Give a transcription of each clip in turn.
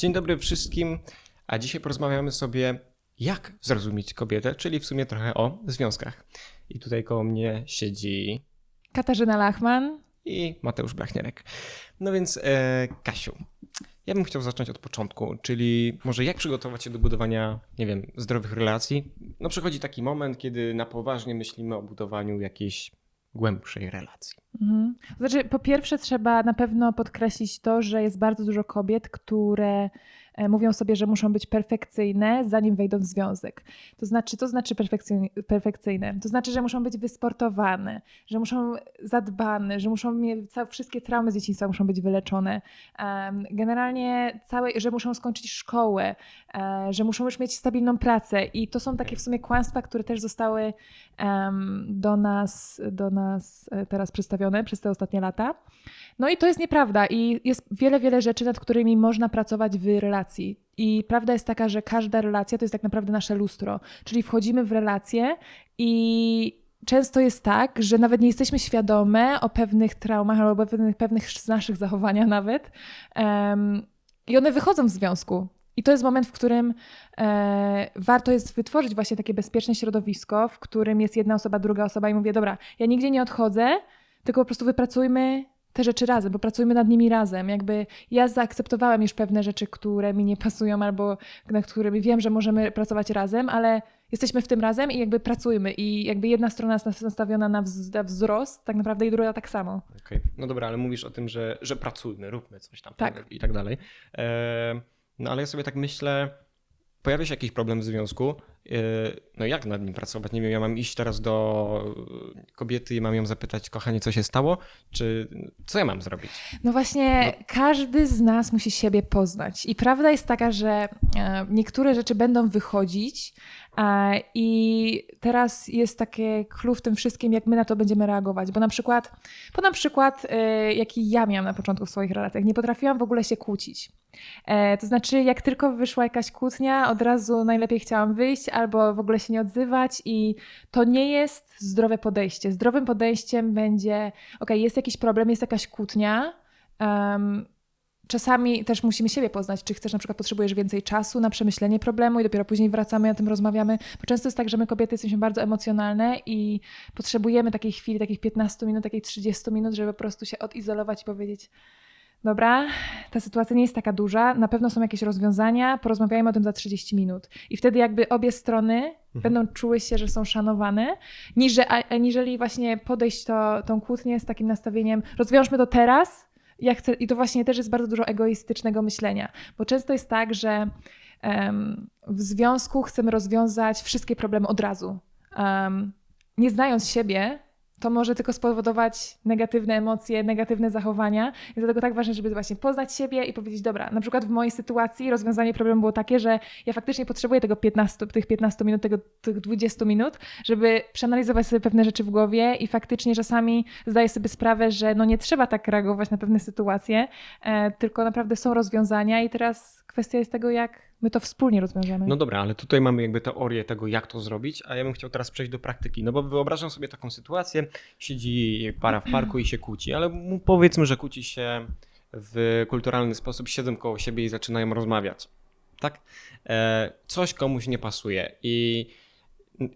Dzień dobry wszystkim, a dzisiaj porozmawiamy sobie, jak zrozumieć kobietę, czyli w sumie trochę o związkach. I tutaj koło mnie siedzi Katarzyna Lachman. i Mateusz Blachnierek. No więc, e, Kasiu, ja bym chciał zacząć od początku, czyli może jak przygotować się do budowania, nie wiem, zdrowych relacji. No przychodzi taki moment, kiedy na poważnie myślimy o budowaniu jakiejś głębszej relacji. Mhm. Znaczy, po pierwsze, trzeba na pewno podkreślić to, że jest bardzo dużo kobiet, które mówią sobie, że muszą być perfekcyjne, zanim wejdą w związek. To znaczy, to znaczy perfekcyj- perfekcyjne? To znaczy, że muszą być wysportowane, że muszą zadbane, że muszą mieć całe, wszystkie traumy z dzieciństwa muszą być wyleczone. Generalnie całe, że muszą skończyć szkołę, e, że muszą już mieć stabilną pracę i to są takie w sumie kłamstwa, które też zostały do nas, do nas e, teraz przedstawione przez te ostatnie lata. No i to jest nieprawda i jest wiele, wiele rzeczy, nad którymi można pracować w relacji. I prawda jest taka, że każda relacja to jest tak naprawdę nasze lustro, czyli wchodzimy w relację i często jest tak, że nawet nie jesteśmy świadome o pewnych traumach albo pewnych, pewnych naszych zachowaniach nawet. Em, I one wychodzą w związku. I to jest moment, w którym e, warto jest wytworzyć właśnie takie bezpieczne środowisko, w którym jest jedna osoba, druga osoba i mówię, dobra, ja nigdzie nie odchodzę, tylko po prostu wypracujmy te rzeczy razem, popracujmy nad nimi razem. Jakby ja zaakceptowałem już pewne rzeczy, które mi nie pasują albo nad którymi wiem, że możemy pracować razem, ale jesteśmy w tym razem i jakby pracujmy i jakby jedna strona jest nastawiona na wz- na wzrost, tak naprawdę i druga tak samo. Okej, No dobra, ale mówisz o tym, że, że pracujmy, róbmy coś tam Tak. i tak dalej. E, no ale ja sobie tak myślę, pojawia się jakiś problem w związku, no jak nad nim pracować? Nie wiem, ja mam iść teraz do kobiety i mam ją zapytać, kochanie, co się stało? Czy co ja mam zrobić? No właśnie, każdy z nas musi siebie poznać. I prawda jest taka, że e, niektóre rzeczy będą wychodzić. I teraz jest takie clue w tym wszystkim, jak my na to będziemy reagować. Bo na przykład, bo na przykład, e, jaki ja miałam na początku w swoich relacjach, nie potrafiłam w ogóle się kłócić. E, To znaczy, jak tylko wyszła jakaś kłótnia, od razu najlepiej chciałam wyjść albo w ogóle się nie odzywać, i to nie jest zdrowe podejście. Zdrowym podejściem będzie, ok, jest jakiś problem, jest jakaś kłótnia. em, czasami też musimy siebie poznać, czy chcesz na przykład potrzebujesz więcej czasu na przemyślenie problemu i dopiero później wracamy o tym rozmawiamy, bo często jest tak, że my kobiety jesteśmy bardzo emocjonalne i potrzebujemy takiej chwili, takich 15 minut, takich 30 minut, żeby po prostu się odizolować i powiedzieć dobra, ta sytuacja nie jest taka duża, na pewno są jakieś rozwiązania, porozmawiajmy o tym za 30 minut. I wtedy jakby obie strony będą czuły się, że są szanowane, niż, a, aniżeli właśnie podejść to, tą kłótnię z takim nastawieniem rozwiążmy to teraz, ja chcę, i to właśnie też jest bardzo dużo egoistycznego myślenia, bo często jest tak, że em, w związku chcemy rozwiązać wszystkie problemy od razu. Em, nie znając siebie, to może tylko spowodować negatywne emocje, negatywne zachowania. Jest dlatego tak ważne, żeby właśnie poznać siebie i powiedzieć, dobra, na przykład w mojej sytuacji rozwiązanie problemu było takie, że ja faktycznie potrzebuję tego 15, tych 15 minut, tego, tych 20 minut, żeby przeanalizować sobie pewne rzeczy w głowie i faktycznie czasami zdaję sobie sprawę, że no nie trzeba tak reagować na pewne sytuacje, e, tylko naprawdę są rozwiązania i teraz kwestia jest tego, jak my to wspólnie rozwiążemy. No dobra, ale tutaj mamy jakby teorię tego, jak to zrobić, a ja bym chciał teraz przejść do praktyki. No bo wyobrażam sobie taką sytuację, siedzi para w parku i się kłóci, ale powiedzmy, że kłóci się w kulturalny sposób, siedzą koło siebie i zaczynają rozmawiać. Tak? E, coś komuś nie pasuje i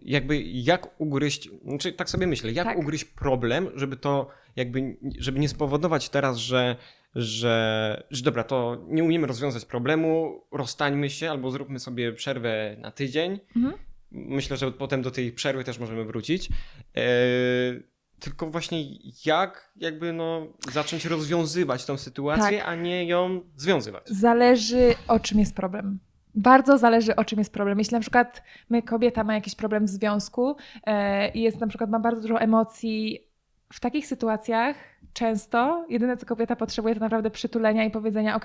jakby jak ugryźć, znaczy tak sobie myślę, jak Tak. ugryźć problem, żeby to jakby, żeby nie spowodować teraz, że że, że dobra, to nie umiemy rozwiązać problemu, rozstańmy się albo zróbmy sobie przerwę na tydzień. Mhm. Myślę, że potem do tej przerwy też możemy wrócić. E, tylko właśnie jak jakby no zacząć rozwiązywać tą sytuację, Tak. a nie ją związywać. Zależy o czym jest problem. Bardzo zależy o czym jest problem. Jeśli na przykład my, kobieta, ma jakiś problem w związku e, i jest na przykład ma bardzo dużo emocji, w takich sytuacjach często jedyne co kobieta potrzebuje to naprawdę przytulenia i powiedzenia: OK,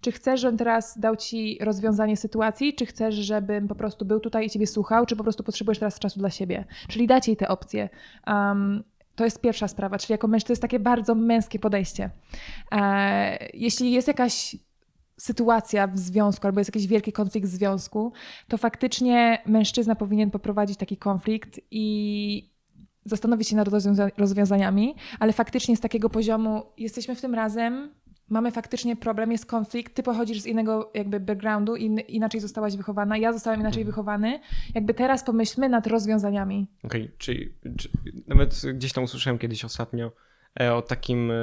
czy chcesz, żebym teraz dał ci rozwiązanie sytuacji, czy chcesz, żebym po prostu był tutaj i ciebie słuchał, czy po prostu potrzebujesz teraz czasu dla siebie. Czyli dać jej te opcje. Um, to jest pierwsza sprawa, czyli jako mężczyzna to jest takie bardzo męskie podejście. E, jeśli jest jakaś sytuacja w związku albo jest jakiś wielki konflikt w związku, to faktycznie mężczyzna powinien poprowadzić taki konflikt i zastanowić się nad rozwiąza- rozwiązaniami, ale faktycznie z takiego poziomu jesteśmy w tym razem, mamy faktycznie problem, jest konflikt, ty pochodzisz z innego jakby backgroundu, in, inaczej zostałaś wychowana, ja zostałam inaczej Mhm. wychowany, jakby teraz pomyślmy nad rozwiązaniami. Okej, czyli czy, nawet gdzieś tam usłyszałem kiedyś ostatnio e, o takim, e,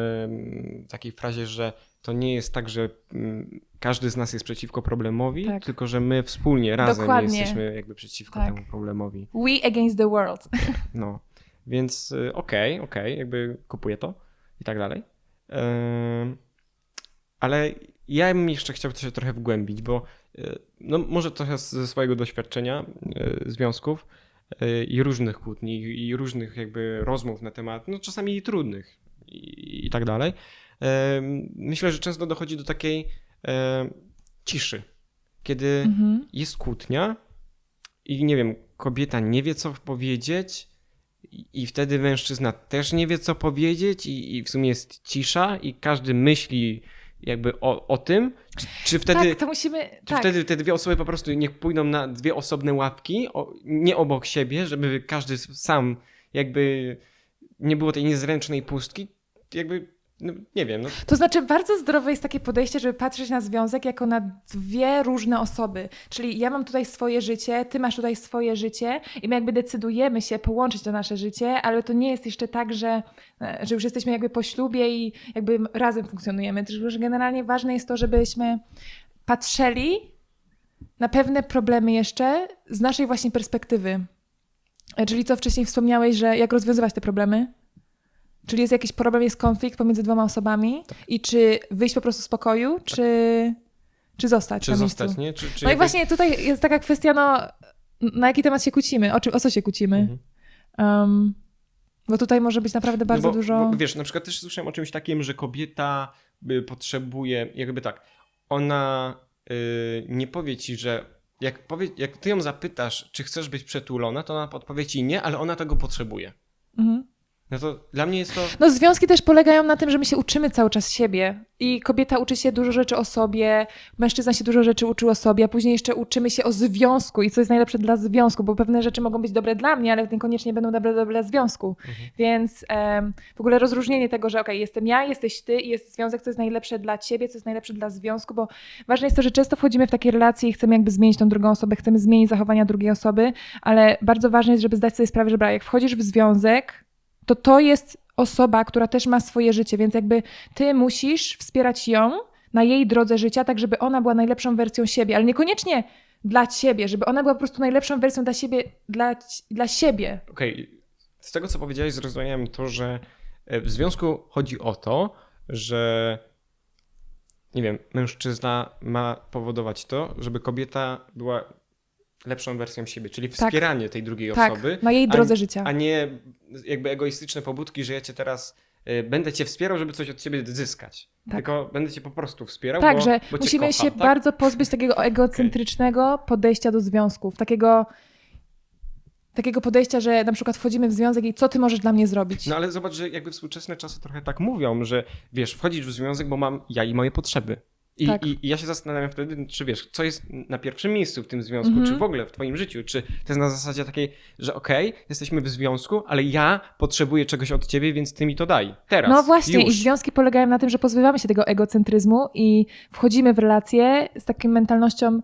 takiej frazie, że to nie jest tak, że mm, każdy z nas jest przeciwko problemowi, Tak. tylko że my wspólnie, razem Dokładnie. jesteśmy jakby przeciwko Tak. temu problemowi. We against the world. No, więc y, okej, okej, jakby kupuję to i tak dalej. Ale ja bym jeszcze chciał się trochę wgłębić, bo y, no, może trochę ze swojego doświadczenia y, związków i różnych kłótni i różnych jakby rozmów na temat, no czasami i trudnych i, i tak dalej. Myślę, że często dochodzi do takiej ciszy, kiedy Mhm. jest kłótnia i nie wiem, kobieta nie wie, co powiedzieć, i, wtedy mężczyzna też nie wie, co powiedzieć, i, i w sumie jest cisza, i każdy myśli jakby o, o tym. Czy, czy wtedy. tak, to musimy. Czy tak. wtedy te dwie osoby po prostu niech pójdą na dwie osobne ławki, o, nie obok siebie, żeby każdy sam jakby nie było tej niezręcznej pustki? Jakby, no, nie wiem, no, To znaczy, bardzo zdrowe jest takie podejście, żeby patrzeć na związek jako na dwie różne osoby. Czyli ja mam tutaj swoje życie, ty masz tutaj swoje życie i my jakby decydujemy się połączyć to nasze życie, ale to nie jest jeszcze tak, że, e, że już jesteśmy jakby po ślubie i jakby razem funkcjonujemy. Tylko, że generalnie ważne jest to, żebyśmy patrzyli na pewne problemy jeszcze z naszej właśnie perspektywy. E, Czyli co wcześniej wspomniałeś, że jak rozwiązywać te problemy? Czyli jest jakiś problem, jest konflikt pomiędzy dwoma osobami i czy wyjść po prostu z pokoju, czy, czy zostać czy zostać, nie? Czy, czy No i jakby- właśnie tutaj jest taka kwestia, no, na jaki temat się kłócimy, o, czym, o co się kłócimy. Mhm. Um, bo tutaj może być naprawdę bardzo no bo, dużo... Bo, wiesz, na przykład też słyszałem o czymś takim, że kobieta y, potrzebuje, jakby tak, ona y, nie powie ci, że jak, powie, jak ty ją zapytasz, czy chcesz być przetulona, to ona odpowie ci nie, ale ona tego potrzebuje. Mhm. No to dla mnie jest to... No związki też polegają na tym, że my się uczymy cały czas siebie. I kobieta uczy się dużo rzeczy o sobie, mężczyzna się dużo rzeczy uczył o sobie, a później jeszcze uczymy się o związku i co jest najlepsze dla związku, bo pewne rzeczy mogą być dobre dla mnie, ale niekoniecznie będą dobre, dobre dla związku. Więc em, w ogóle rozróżnienie tego, że okej, jestem ja, jesteś ty i jest związek, co jest najlepsze dla ciebie, co jest najlepsze dla związku, bo ważne jest to, że często wchodzimy w takie relacje i chcemy jakby zmienić tą drugą osobę, chcemy zmienić zachowania drugiej osoby, ale bardzo ważne jest, żeby zdać sobie sprawę, że jak wchodzisz w związek, to to jest osoba, która też ma swoje życie, więc jakby ty musisz wspierać ją na jej drodze życia, tak żeby ona była najlepszą wersją siebie, ale niekoniecznie dla ciebie, żeby ona była po prostu najlepszą wersją dla siebie, dla, dla siebie. Okej, z tego co powiedziałeś zrozumiałem to, że e, w związku chodzi o to, że nie wiem, mężczyzna ma powodować to, żeby kobieta była lepszą wersją siebie, czyli wspieranie tej drugiej Tak, osoby, na jej a- drodze życia. a nie jakby egoistyczne pobudki, że ja cię teraz y, będę cię wspierał, żeby coś od ciebie zyskać. Tak. Tylko będę cię po prostu wspierał, Tak, bo, że bo musimy kocham, się tak? bardzo pozbyć takiego egocentrycznego podejścia do związków. Takiego, takiego podejścia, że na przykład wchodzimy w związek i co ty możesz dla mnie zrobić? No ale zobacz, że jakby współczesne czasy trochę tak mówią, że wiesz, wchodzisz w związek, bo mam ja i moje potrzeby. I, Tak. i, I ja się zastanawiam wtedy, czy wiesz, co jest na pierwszym miejscu w tym związku, Mhm. czy w ogóle w twoim życiu, czy to jest na zasadzie takiej, że okej, jesteśmy w związku, ale ja potrzebuję czegoś od ciebie, więc ty mi to daj. Teraz. No właśnie, już. i związki polegają na tym, że pozbywamy się tego egocentryzmu i wchodzimy w relacje z taką mentalnością,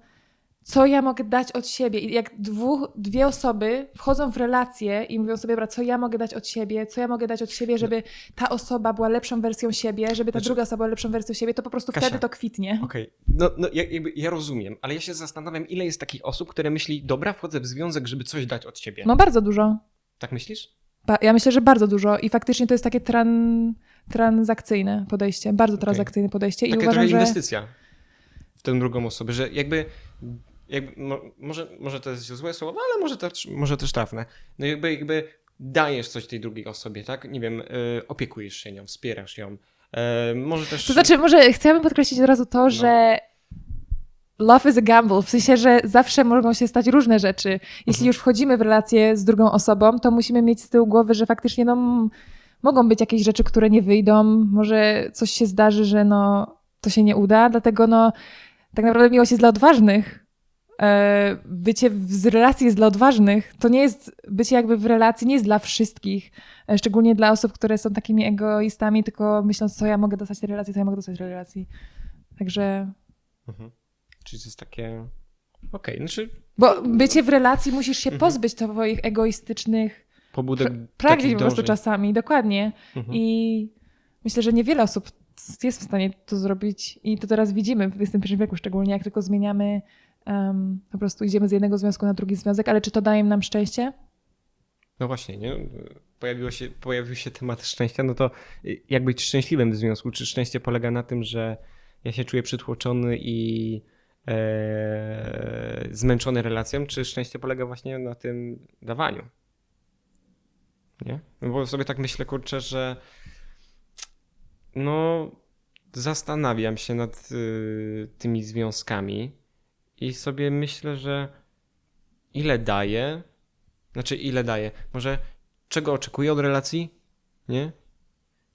co ja mogę dać od siebie. I jak dwóch, dwie osoby wchodzą w relacje i mówią sobie, dobra, co ja mogę dać od siebie, co ja mogę dać od siebie, żeby ta osoba była lepszą wersją siebie, żeby ta Znaczy- druga osoba była lepszą wersją siebie, to po prostu Kasia, wtedy to kwitnie. Okej, no, no ja, ja rozumiem, ale ja się zastanawiam, ile jest takich osób, które myśli, dobra, wchodzę w związek, żeby coś dać od ciebie. No bardzo dużo. Tak myślisz? Ba- Ja myślę, że bardzo dużo i faktycznie to jest takie tran, transakcyjne podejście, bardzo transakcyjne podejście i Taka uważam, trochę że... inwestycja w tę drugą osobę, że jakby, jakby mo, może, może to jest złe słowo, ale może też, może też trafne. No jakby, jakby dajesz coś tej drugiej osobie, tak? Nie wiem, y, opiekujesz się nią, wspierasz ją. Y, może też... To znaczy, może chciałabym podkreślić od razu to, że love is a gamble, w sensie, że zawsze mogą się stać różne rzeczy. Jeśli Mhm. już wchodzimy w relację z drugą osobą, to musimy mieć z tyłu głowy, że faktycznie no, mogą być jakieś rzeczy, które nie wyjdą, może coś się zdarzy, że no, to się nie uda, dlatego no, tak naprawdę miłość jest dla odważnych. E, bycie w z relacji jest dla odważnych. To nie jest, bycie jakby w relacji nie jest dla wszystkich. E, szczególnie dla osób, które są takimi egoistami, tylko myślą, co ja mogę dostać tej relacji, co ja mogę dostać tej relacji. Także, Mhm. Czyli to jest takie... Okej, znaczy bo bycie w relacji musisz się Mhm. pozbyć twoich egoistycznych pobudek pr- pragnień po prostu dążeń. czasami, dokładnie. Mhm. I myślę, że niewiele osób jest w stanie to zrobić i to teraz widzimy w XXI wieku, szczególnie jak tylko zmieniamy, em, po prostu idziemy z jednego związku na drugi związek, ale czy to daje nam szczęście? No właśnie, nie? Pojawiło się, pojawił się temat szczęścia, no to jak być szczęśliwym w związku? Czy szczęście polega na tym, że ja się czuję przytłoczony i e, zmęczony relacją, czy szczęście polega właśnie na tym dawaniu? Nie? No bo sobie tak myślę, kurczę, że no zastanawiam się nad y, tymi związkami i sobie myślę, że ile daję, znaczy ile daję, może czego oczekuję od relacji, nie?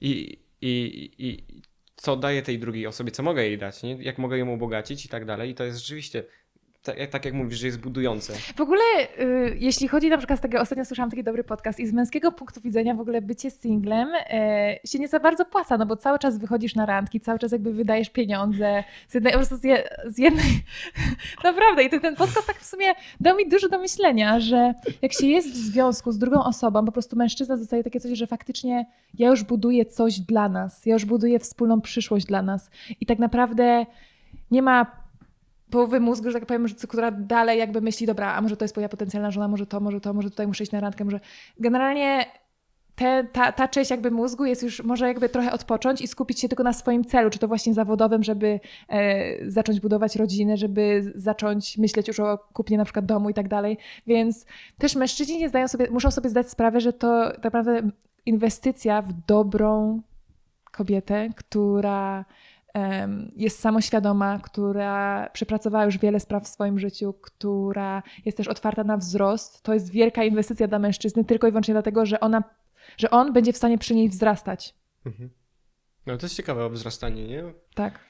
I, i, i co daję tej drugiej osobie, co mogę jej dać, nie? Jak mogę ją ubogacić i tak dalej. I to jest rzeczywiście, tak, tak jak mówisz, że jest budujące. W ogóle, y, jeśli chodzi na przykład z tego, ostatnio słyszałam taki dobry podcast i z męskiego punktu widzenia w ogóle bycie singlem e, się nie za bardzo płaca, no bo cały czas wychodzisz na randki, cały czas jakby wydajesz pieniądze z jednej, po prostu z, je, z jednej, naprawdę i ten, ten podcast tak w sumie dał mi dużo do myślenia, że jak się jest w związku z drugą osobą, po prostu mężczyzna dostaje takie coś, że faktycznie ja już buduję coś dla nas, ja już buduję wspólną przyszłość dla nas i tak naprawdę nie ma połowy mózgu, że tak powiem, która dalej jakby myśli, dobra, a może to jest moja potencjalna żona, może to, może to, może tutaj muszę iść na randkę, może... Generalnie te, ta, ta część jakby mózgu jest już, może jakby trochę odpocząć i skupić się tylko na swoim celu, czy to właśnie zawodowym, żeby e, zacząć budować rodzinę, żeby zacząć myśleć już o kupnie na przykład domu i tak dalej. Więc też mężczyźni nie zdają sobie, muszą sobie zdać sprawę, że to tak naprawdę inwestycja w dobrą kobietę, która jest samoświadoma, która przepracowała już wiele spraw w swoim życiu, która jest też otwarta na wzrost. To jest wielka inwestycja dla mężczyzny, tylko i wyłącznie dlatego, że, ona, że on będzie w stanie przy niej wzrastać. Mhm. No to jest ciekawe o wzrastanie, nie? Tak.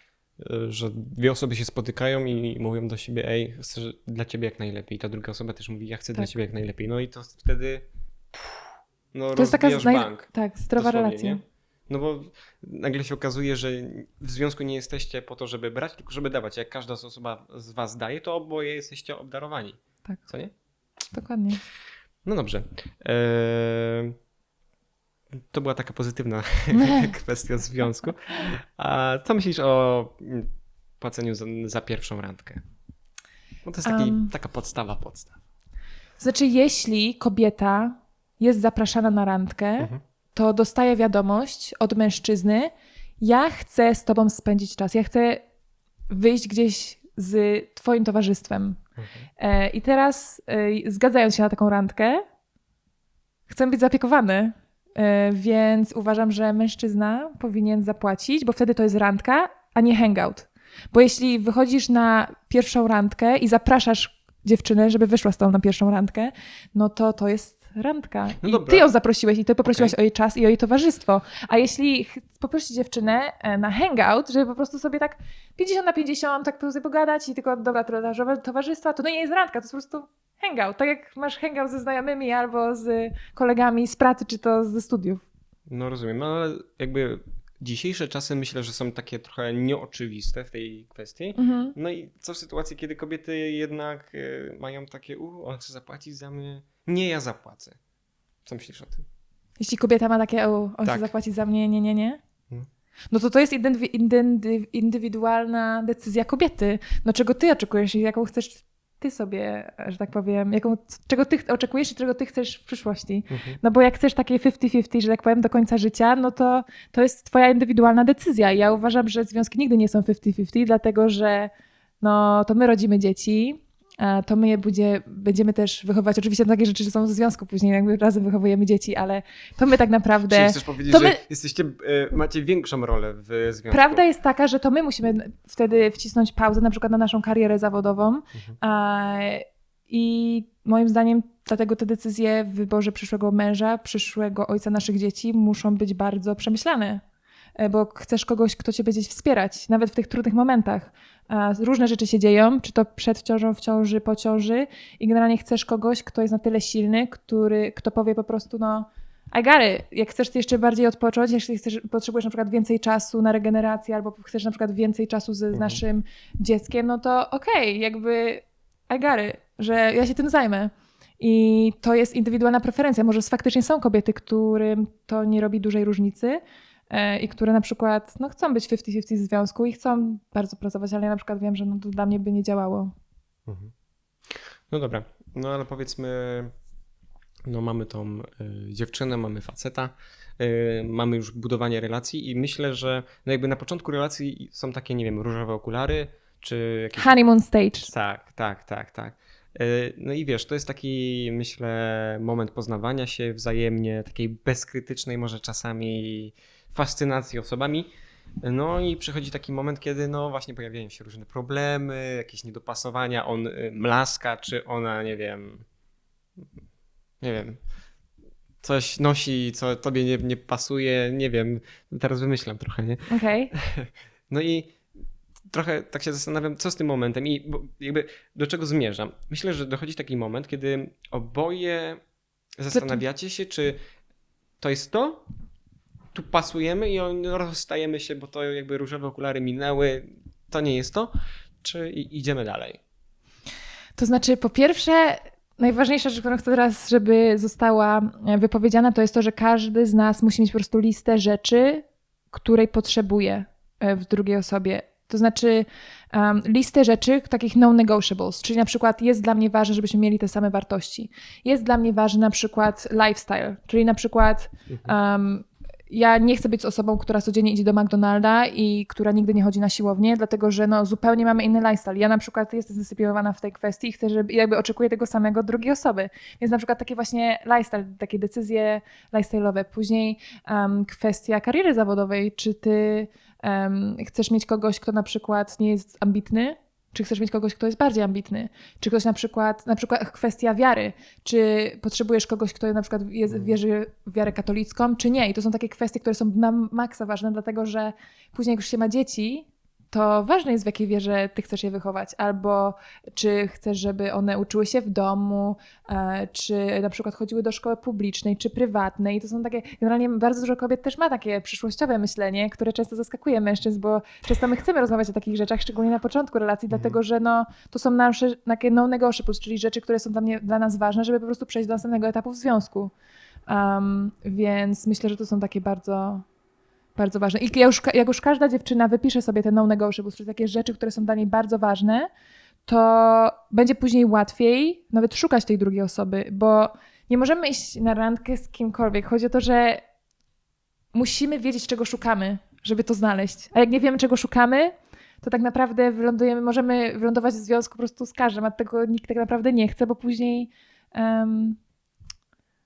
E, Że dwie osoby się spotykają i mówią do siebie, ej, chcę dla ciebie jak najlepiej. I ta druga osoba też mówi, ja chcę dla Tak. ciebie jak najlepiej. No i to wtedy pff, no To jest taka bank. tak, zdrowa relacja. nie? No bo nagle się okazuje, że w związku nie jesteście po to, żeby brać, tylko żeby dawać. Jak każda z osoba z was daje, to oboje jesteście obdarowani. Tak. Co nie? Dokładnie. No dobrze. Eee, to była taka pozytywna kwestia związku. A co myślisz o płaceniu za, za pierwszą randkę? No to jest taki, Am. taka podstawa podstaw. Znaczy, jeśli kobieta jest zapraszana na randkę, Mhm. To dostaje wiadomość od mężczyzny: Ja chcę z tobą spędzić czas, ja chcę wyjść gdzieś z twoim towarzystwem. Mhm. E, I teraz, e, zgadzając się na taką randkę, chcę być zaopiekowany. E, Więc uważam, że mężczyzna powinien zapłacić, bo wtedy to jest randka, a nie hangout. Bo jeśli wychodzisz na pierwszą randkę i zapraszasz dziewczynę, żeby wyszła z tobą na pierwszą randkę, no to to jest randka. No I dobra. ty ją zaprosiłeś i ty poprosiłaś Okej. o jej czas i o jej towarzystwo. A jeśli poprosisz dziewczynę e, na hangout, żeby po prostu sobie tak 50 na 50 tak po prostu pogadać i tylko dobra towarzystwa, to to nie jest randka, to jest po prostu hangout. Tak jak masz hangout ze znajomymi albo z kolegami z pracy czy to ze studiów. No rozumiem, no ale jakby dzisiejsze czasy myślę, że są takie trochę nieoczywiste w tej kwestii. Mhm. No i co w sytuacji, kiedy kobiety jednak e, mają takie, u, on chce zapłacić za mnie? Nie, ja zapłacę. Co myślisz o tym? Jeśli kobieta ma takie, o, on Tak. chce zapłacić za mnie, nie, nie, nie. Mhm. No to to jest indywi- indy- indywidualna decyzja kobiety. No czego ty oczekujesz i jaką chcesz ty sobie, że tak powiem, jaką, czego ty oczekujesz i czego ty chcesz w przyszłości. Mhm. No bo jak chcesz takie 50-50, że tak powiem, do końca życia, no to to jest twoja indywidualna decyzja. I Ja uważam, że związki nigdy nie są 50-50, dlatego że no, to my rodzimy dzieci, to my je będzie, będziemy też wychowywać. Oczywiście takie rzeczy że są w związku później, jakby razem wychowujemy dzieci, ale to my tak Czyli naprawdę... chcesz powiedzieć, to że my- jesteście, e, macie większą rolę w związku? Prawda jest taka, że to my musimy wtedy wcisnąć pauzę na przykład na naszą karierę zawodową. Mhm. A, I moim zdaniem dlatego te decyzje w wyborze przyszłego męża, przyszłego ojca naszych dzieci muszą być bardzo przemyślane. E, Bo chcesz kogoś, kto cię będzie wspierać, nawet w tych trudnych momentach. Różne rzeczy się dzieją, czy to przed ciążą, w ciąży, po ciąży i generalnie chcesz kogoś, kto jest na tyle silny, który, kto powie po prostu, no it. Jak chcesz jeszcze bardziej odpocząć, jeśli chcesz, potrzebujesz na przykład więcej czasu na regenerację albo chcesz na przykład więcej czasu z Mhm. naszym dzieckiem, no to okej, jakby I got it, że ja się tym zajmę. I to jest indywidualna preferencja. Może faktycznie są kobiety, którym to nie robi dużej różnicy i które na przykład no, chcą być 50-50 w związku i chcą bardzo pracować, ale ja na przykład wiem, że no, to dla mnie by nie działało. Mhm. No dobra, no ale powiedzmy, no mamy tą y, dziewczynę, mamy faceta, y, mamy już budowanie relacji i myślę, że no jakby na początku relacji są takie, nie wiem, różowe okulary, czy jakieś... Honeymoon stage. Tak, tak, tak, tak. Y, No i wiesz, to jest taki, myślę, moment poznawania się wzajemnie, takiej bezkrytycznej może czasami fascynacji osobami. No i przychodzi taki moment, kiedy no właśnie pojawiają się różne problemy, jakieś niedopasowania, on y, mlaska, czy ona, nie wiem, nie wiem, coś nosi, co tobie nie, nie pasuje, nie wiem, teraz wymyślam trochę, nie? Okej. No i trochę tak się zastanawiam, co z tym momentem i jakby do czego zmierzam. Myślę, że dochodzi taki moment, kiedy oboje zastanawiacie się, czy to jest to, tu pasujemy i rozstajemy się, bo to jakby różowe okulary minęły, to nie jest to, czy idziemy dalej. To znaczy, po pierwsze, najważniejsza rzecz, którą chcę teraz, żeby została e, wypowiedziana, to jest to, że każdy z nas musi mieć po prostu listę rzeczy, której potrzebuje e, w drugiej osobie. To znaczy um, listę rzeczy takich non-negotiables, czyli na przykład jest dla mnie ważne, żebyśmy mieli te same wartości. Jest dla mnie ważny na przykład lifestyle, czyli na przykład um, ja nie chcę być osobą, która codziennie idzie do McDonalda i która nigdy nie chodzi na siłownię, dlatego że no, zupełnie mamy inny lifestyle. Ja na przykład jestem zdyscyplinowana w tej kwestii i chcę, żeby jakby oczekuję tego samego od drugiej osoby. Więc na przykład takie właśnie lifestyle, takie decyzje lifestyle'owe. Później um, kwestia kariery zawodowej. Czy ty um, chcesz mieć kogoś, kto na przykład nie jest ambitny, czy chcesz mieć kogoś, kto jest bardziej ambitny? Czy ktoś na przykład, na przykład kwestia wiary, czy potrzebujesz kogoś, kto na przykład jest, wierzy w wiarę katolicką, czy nie? I to są takie kwestie, które są na maksa ważne, dlatego że później jak już się ma dzieci, to ważne jest w jakiej wierze ty chcesz je wychować, albo czy chcesz, żeby one uczyły się w domu, e, czy na przykład chodziły do szkoły publicznej, czy prywatnej. I to są takie, generalnie bardzo dużo kobiet też ma takie przyszłościowe myślenie, które często zaskakuje mężczyzn, bo często my chcemy rozmawiać o takich rzeczach, szczególnie na początku relacji, dlatego że no, to są nasze takie no-negotiables, czyli rzeczy, które są dla, mnie, dla nas ważne, żeby po prostu przejść do następnego etapu w związku. Um, więc myślę, że to są takie bardzo, bardzo ważne. I już, jak już każda dziewczyna wypisze sobie te no-negotiables, czyli takie rzeczy, które są dla niej bardzo ważne, to będzie później łatwiej nawet szukać tej drugiej osoby, bo nie możemy iść na randkę z kimkolwiek. Chodzi o to, że musimy wiedzieć, czego szukamy, żeby to znaleźć. A jak nie wiemy, czego szukamy, to tak naprawdę wylądujemy, możemy wylądować w związku po prostu z każdym, a tego nikt tak naprawdę nie chce, bo później em,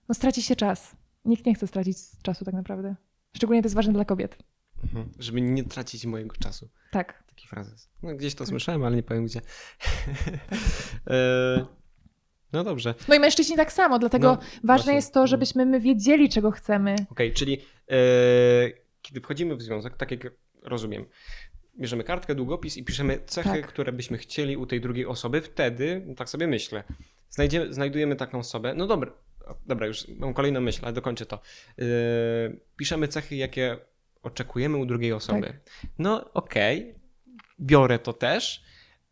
no, straci się czas. Nikt nie chce stracić czasu tak naprawdę. Szczególnie to jest ważne dla kobiet. Mhm. Żeby nie tracić mojego czasu. Tak. Taki frazes. No gdzieś to słyszałem, ale nie powiem gdzie. E, no dobrze. No i mężczyźni tak samo, dlatego No, ważne właśnie. jest to, żebyśmy my wiedzieli, czego chcemy. Okej, czyli e, kiedy wchodzimy w związek, tak jak rozumiem, bierzemy kartkę, długopis i piszemy cechy, Tak. które byśmy chcieli u tej drugiej osoby, wtedy, tak sobie myślę, znajdzie, znajdujemy taką osobę, no dobra, dobra, już mam kolejną myśl, ale dokończę to. E, piszemy cechy, jakie oczekujemy u drugiej osoby. Tak. No okej, biorę to też,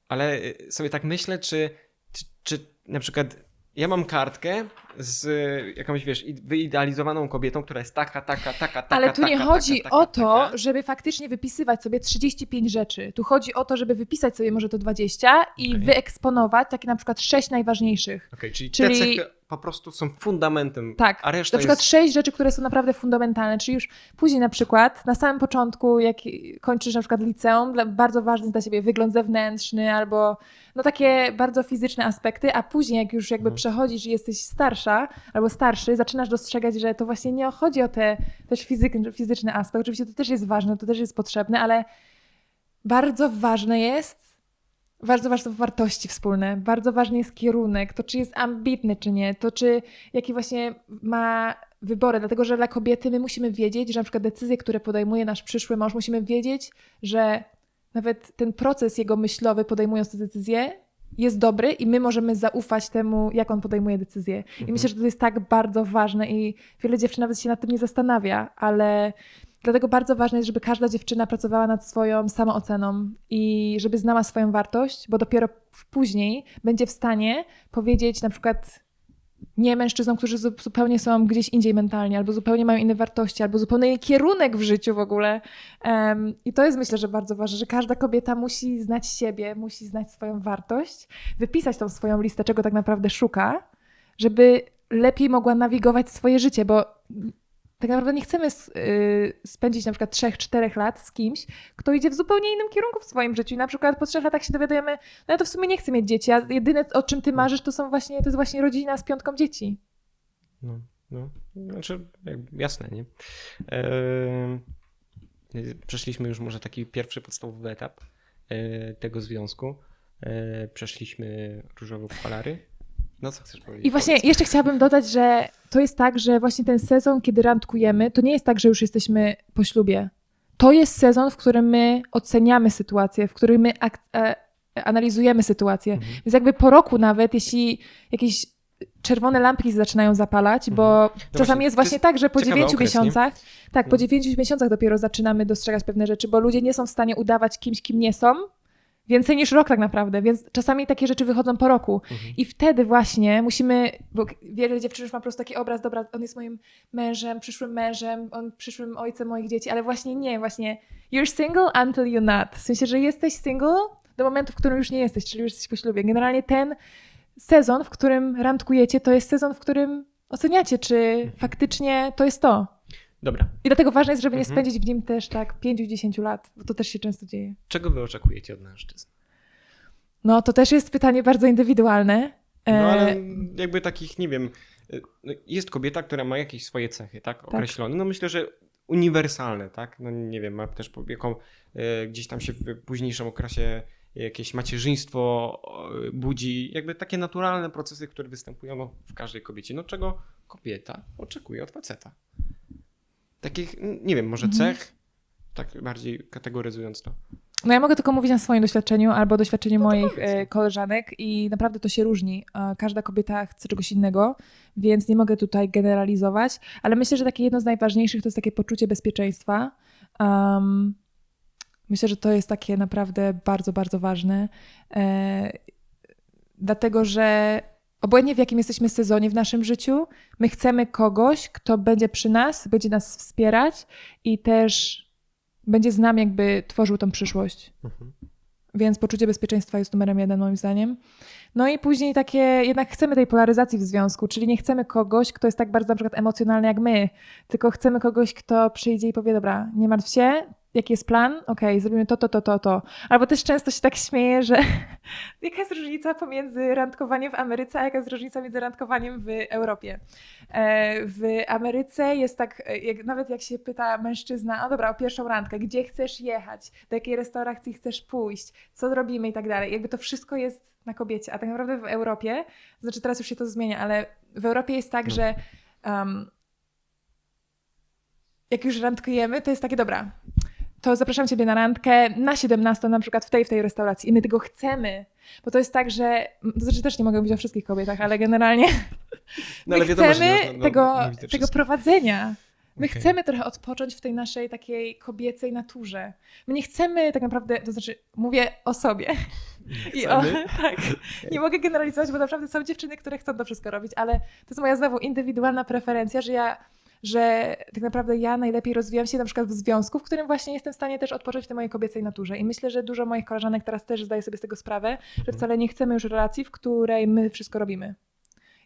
ale e, sobie tak myślę, czy, czy, czy na przykład ja mam kartkę z e, jakąś, wiesz, wyidealizowaną kobietą, która jest taka, taka, taka, taka, Ale tu nie taka, chodzi taka, o taka, to, taka. żeby faktycznie wypisywać sobie 35 rzeczy. Tu chodzi o to, żeby wypisać sobie może to 20 i Okej. wyeksponować takie na przykład 6 najważniejszych. Okej, czyli, czyli- te cechy po prostu są fundamentem, Tak, a reszta Na przykład jest... sześć rzeczy, które są naprawdę fundamentalne, czyli już później na przykład na samym początku, jak kończysz na przykład liceum, bardzo ważny jest dla ciebie wygląd zewnętrzny albo no takie bardzo fizyczne aspekty, a później jak już jakby Mhm. przechodzisz i jesteś starsza albo starszy, zaczynasz dostrzegać, że to właśnie nie chodzi o te też fizyk, fizyczny aspekt. Oczywiście to też jest ważne, to też jest potrzebne, ale bardzo ważne jest bardzo ważne są wartości wspólne, bardzo ważny jest kierunek, to czy jest ambitny, czy nie, to czy jakie właśnie ma wybory, dlatego że dla kobiety my musimy wiedzieć, że na przykład decyzje, które podejmuje nasz przyszły mąż, musimy wiedzieć, że nawet ten proces jego myślowy, podejmując te decyzje, jest dobry i my możemy zaufać temu, jak on podejmuje decyzje. I Mhm. myślę, że to jest tak bardzo ważne i wiele dziewczyn nawet się nad tym nie zastanawia, ale dlatego bardzo ważne jest, żeby każda dziewczyna pracowała nad swoją samooceną i żeby znała swoją wartość, bo dopiero później będzie w stanie powiedzieć na przykład nie mężczyznom, którzy zu- zupełnie są gdzieś indziej mentalnie, albo zupełnie mają inne wartości, albo zupełnie kierunek w życiu w ogóle. Em, I to jest myślę, że bardzo ważne, że każda kobieta musi znać siebie, musi znać swoją wartość, wypisać tą swoją listę, czego tak naprawdę szuka, żeby lepiej mogła nawigować swoje życie, bo tak naprawdę nie chcemy y, spędzić na przykład 3-4 lat z kimś, kto idzie w zupełnie innym kierunku w swoim życiu. I na przykład po trzech latach się dowiadujemy, no ja to w sumie nie chcę mieć dzieci, a jedyne o czym ty marzysz to są właśnie, to jest właśnie rodzina z piątką dzieci. No, no. Znaczy, jasne, nie? Eee, przeszliśmy już może taki pierwszy podstawowy etap e, tego związku. E, przeszliśmy różowe polary. No co chcesz powiedzieć? I właśnie Powiedz. jeszcze chciałabym dodać, że to jest tak, że właśnie ten sezon, kiedy randkujemy, to nie jest tak, że już jesteśmy po ślubie. To jest sezon, w którym my oceniamy sytuację, w którym my e, analizujemy sytuację. Mhm. Więc jakby po roku nawet, jeśli jakieś czerwone lampki zaczynają zapalać, bo czasami Mhm. właśnie, jest właśnie jest tak, że po dziewięciu okres, nie? miesiącach, tak, po No. dziewięciu miesiącach dopiero zaczynamy dostrzegać pewne rzeczy, bo ludzie nie są w stanie udawać kimś, kim nie są, więcej niż rok tak naprawdę, więc czasami takie rzeczy wychodzą po roku. Mhm. I wtedy właśnie musimy, bo wiele dziewczyn już ma po prostu taki obraz, dobra, on jest moim mężem, przyszłym mężem, on przyszłym ojcem moich dzieci, ale właśnie nie, właśnie you're single until you're not. W sensie, że jesteś single do momentu, w którym już nie jesteś, czyli już jesteś po ślubie. Generalnie ten sezon, w którym randkujecie, to jest sezon, w którym oceniacie, czy faktycznie to jest to. Dobra. I dlatego ważne jest, żeby nie Mhm. spędzić w nim też tak 5-10 lat, bo to też się często dzieje. Czego wy oczekujecie od mężczyzn? No to też jest pytanie bardzo indywidualne. No E, ale jakby takich, nie wiem, y, no, jest kobieta, która ma jakieś swoje cechy, tak? Określone. No myślę, że uniwersalne, tak? No nie wiem, ma też jaką y, gdzieś tam się w późniejszym okresie jakieś macierzyństwo budzi, jakby takie naturalne procesy, które występują w każdej kobiecie. No czego kobieta oczekuje od faceta? Takich, nie wiem, może Mhm. cech, tak bardziej kategoryzując to. No ja mogę tylko mówić na swoim doświadczeniu albo doświadczeniu No moich powiedz. e, koleżanek i naprawdę to się różni. E, Każda kobieta chce czegoś innego, więc nie mogę tutaj generalizować, ale myślę, że takie jedno z najważniejszych to jest takie poczucie bezpieczeństwa. Um, myślę, że to jest takie naprawdę bardzo, bardzo ważne, e, dlatego że obojętnie w jakim jesteśmy sezonie w naszym życiu, my chcemy kogoś, kto będzie przy nas, będzie nas wspierać i też będzie z nami jakby tworzył tą przyszłość. Mhm. Więc poczucie bezpieczeństwa jest numerem jeden moim zdaniem. No i później takie, jednak chcemy tej polaryzacji w związku, czyli nie chcemy kogoś, kto jest tak bardzo na przykład emocjonalny jak my, tylko chcemy kogoś, kto przyjdzie i powie, dobra, nie martw się, jaki jest plan? Okej, zrobimy to, to, to, to, to. Albo też często się tak śmieję, że jaka jest różnica pomiędzy randkowaniem w Ameryce, a jaka jest różnica między randkowaniem w Europie. E, W Ameryce jest tak, e, jak, nawet jak się pyta mężczyzna, o dobra, o pierwszą randkę, gdzie chcesz jechać, do jakiej restauracji chcesz pójść, co robimy i tak dalej. Jakby to wszystko jest na kobiecie, a tak naprawdę w Europie, znaczy teraz już się to zmienia, ale w Europie jest tak, No. że um, jak już randkujemy, to jest takie, dobra, to zapraszam Ciebie na randkę na 17 na przykład w tej, w tej restauracji i my tego chcemy, bo to jest tak, że, to znaczy też nie mogę mówić o wszystkich kobietach, ale generalnie No, ale wiadomo, chcemy nie można, no, tego, mówić o tego prowadzenia. My Okej. chcemy trochę odpocząć w tej naszej takiej kobiecej naturze. My nie chcemy tak naprawdę, to znaczy mówię o sobie. I o, tak. Nie mogę generalizować, bo naprawdę są dziewczyny, które chcą to wszystko robić, ale to jest moja znowu indywidualna preferencja, że ja, że tak naprawdę ja najlepiej rozwijam się na przykład w związku, w którym właśnie jestem w stanie też odpocząć w tej mojej kobiecej naturze. I myślę, że dużo moich koleżanek teraz też zdaje sobie z tego sprawę, że wcale nie chcemy już relacji, w której my wszystko robimy.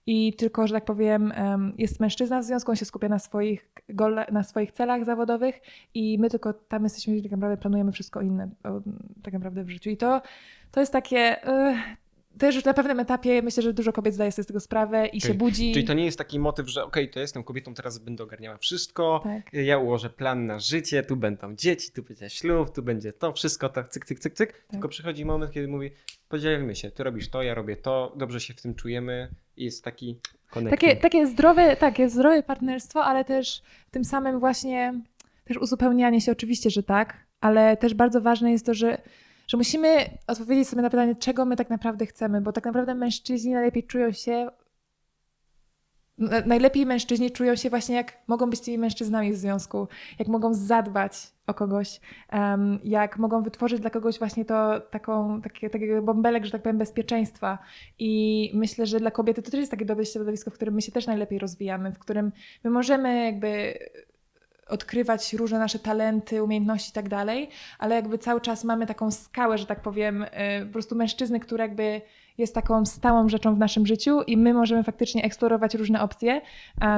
I tylko, że tak powiem, em, jest mężczyzna w związku, on się skupia na swoich, gole, na swoich celach zawodowych i my tylko tam jesteśmy, tak naprawdę planujemy wszystko inne tak naprawdę w życiu. I to, to jest takie... też już na pewnym etapie myślę, że dużo kobiet zdaje sobie z tego sprawę i się Czyli- budzi. Czyli to nie jest taki motyw, że okej, to jestem kobietą, teraz będę ogarniała wszystko, Tak. ja ułożę plan na życie, tu będą dzieci, tu będzie ślub, tu będzie to, wszystko tak cyk, cyk, cyk, cyk. Tylko przychodzi moment, kiedy mówi, podzielmy się, ty robisz to, ja robię to, dobrze się w tym czujemy i jest taki connecting. Takie, takie zdrowe, tak, jest zdrowe partnerstwo, ale też tym samym właśnie też uzupełnianie się, oczywiście, że tak, ale też bardzo ważne jest to, że, że musimy odpowiedzieć sobie na pytanie, czego my tak naprawdę chcemy, bo tak naprawdę mężczyźni najlepiej czują się. na- Najlepiej mężczyźni czują się właśnie jak mogą być tymi mężczyznami w związku, jak mogą zadbać o kogoś, em, jak mogą wytworzyć dla kogoś właśnie to taką, takie, takiego bąbelek, że tak powiem, bezpieczeństwa. I myślę, że dla kobiety to też jest takie dobre środowisko, w którym my się też najlepiej rozwijamy, w którym my możemy jakby odkrywać różne nasze talenty, umiejętności i tak dalej, ale jakby cały czas mamy taką skałę, że tak powiem, y, po prostu mężczyzny, który jakby jest taką stałą rzeczą w naszym życiu i my możemy faktycznie eksplorować różne opcje,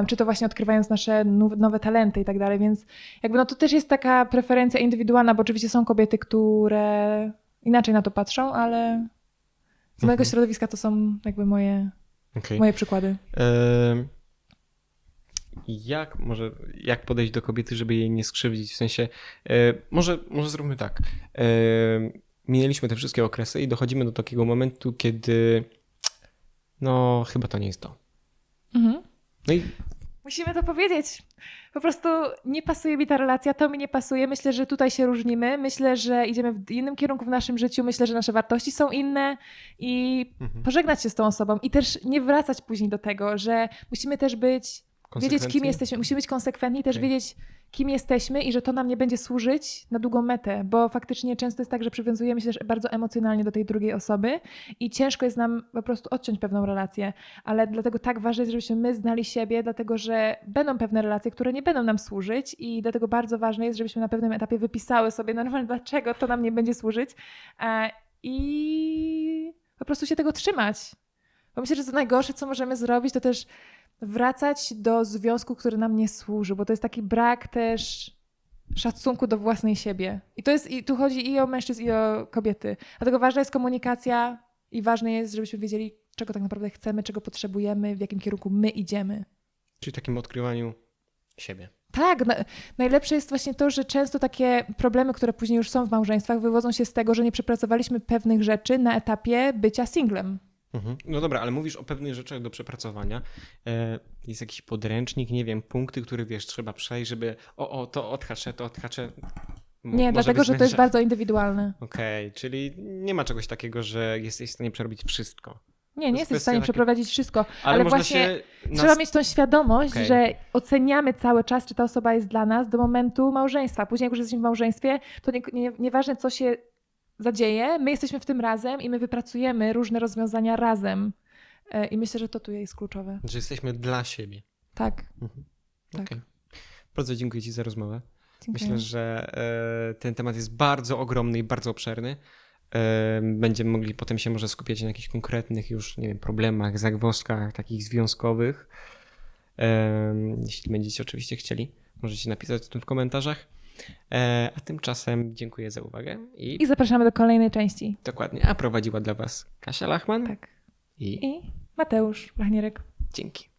czy to właśnie odkrywając nasze now- nowe talenty i tak dalej, więc jakby no to też jest taka preferencja indywidualna, bo oczywiście są kobiety, które inaczej na to patrzą, ale z mojego Mhm. środowiska to są jakby moje, Okej. moje przykłady. Em, Jak może, jak podejść do kobiety, żeby jej nie skrzywdzić? W sensie, e, może, może zróbmy tak. E, Minęliśmy te wszystkie okresy i dochodzimy do takiego momentu, kiedy no, chyba to nie jest to. Mhm. No i Musimy to powiedzieć. Po prostu nie pasuje mi ta relacja, to mi nie pasuje. Myślę, że tutaj się różnimy. Myślę, że idziemy w innym kierunku w naszym życiu. Myślę, że nasze wartości są inne i mhm. pożegnać się z tą osobą i też nie wracać później do tego, że musimy też być, wiedzieć kim jesteśmy. Musimy być konsekwentni i też Okej. wiedzieć kim jesteśmy i że to nam nie będzie służyć na długą metę, bo faktycznie często jest tak, że przywiązujemy się też bardzo emocjonalnie do tej drugiej osoby i ciężko jest nam po prostu odciąć pewną relację, ale dlatego tak ważne jest, żebyśmy my znali siebie, dlatego że będą pewne relacje, które nie będą nam służyć i dlatego bardzo ważne jest, żebyśmy na pewnym etapie wypisały sobie normalnie, dlaczego to nam nie będzie służyć e, i po prostu się tego trzymać. Bo myślę, że to najgorsze, co możemy zrobić, to też wracać do związku, który nam nie służy, bo to jest taki brak też szacunku do własnej siebie. I to jest, i tu chodzi i o mężczyzn, i o kobiety. Dlatego ważna jest komunikacja i ważne jest, żebyśmy wiedzieli, czego tak naprawdę chcemy, czego potrzebujemy, w jakim kierunku my idziemy. Czyli takim odkrywaniu siebie. Tak, na, najlepsze jest właśnie to, że często takie problemy, które później już są w małżeństwach, wywodzą się z tego, że nie przepracowaliśmy pewnych rzeczy na etapie bycia singlem. Mhm. No dobra, ale mówisz o pewnych rzeczach do przepracowania. E, jest jakiś podręcznik, nie wiem, punkty, które wiesz, trzeba przejść, żeby o, o, to odhaczę, to odhaczę. Nie, może dlatego, że to jest bardzo indywidualne. Okej, czyli nie ma czegoś takiego, że jesteś w stanie przerobić wszystko. Nie, nie jest jesteś w stanie takie- przeprowadzić wszystko, Ale, ale, właśnie się. trzeba mieć tą świadomość, Okej. że oceniamy cały czas, czy ta osoba jest dla nas do momentu małżeństwa. Później, jak już jesteśmy w małżeństwie, to nie, nie, nieważne, co się zadzieje, my jesteśmy w tym razem i my wypracujemy różne rozwiązania razem. E, I myślę, że to tu jest kluczowe. Że jesteśmy dla siebie. Tak. Mhm. Tak. Okej. Bardzo dziękuję Ci za rozmowę. Dziękuję. Myślę, że e, ten temat jest bardzo ogromny i bardzo obszerny. E, będziemy mogli potem się może skupiać na jakichś konkretnych już, nie wiem, problemach, zagwozdkach takich związkowych. Jeśli będziecie oczywiście chcieli, możecie napisać o tym w komentarzach. E, a tymczasem dziękuję za uwagę i, I zapraszamy do kolejnej części. dokładnie, a prowadziła dla Was Kasia Lachman Tak. i I Mateusz Blachnierek. dzięki.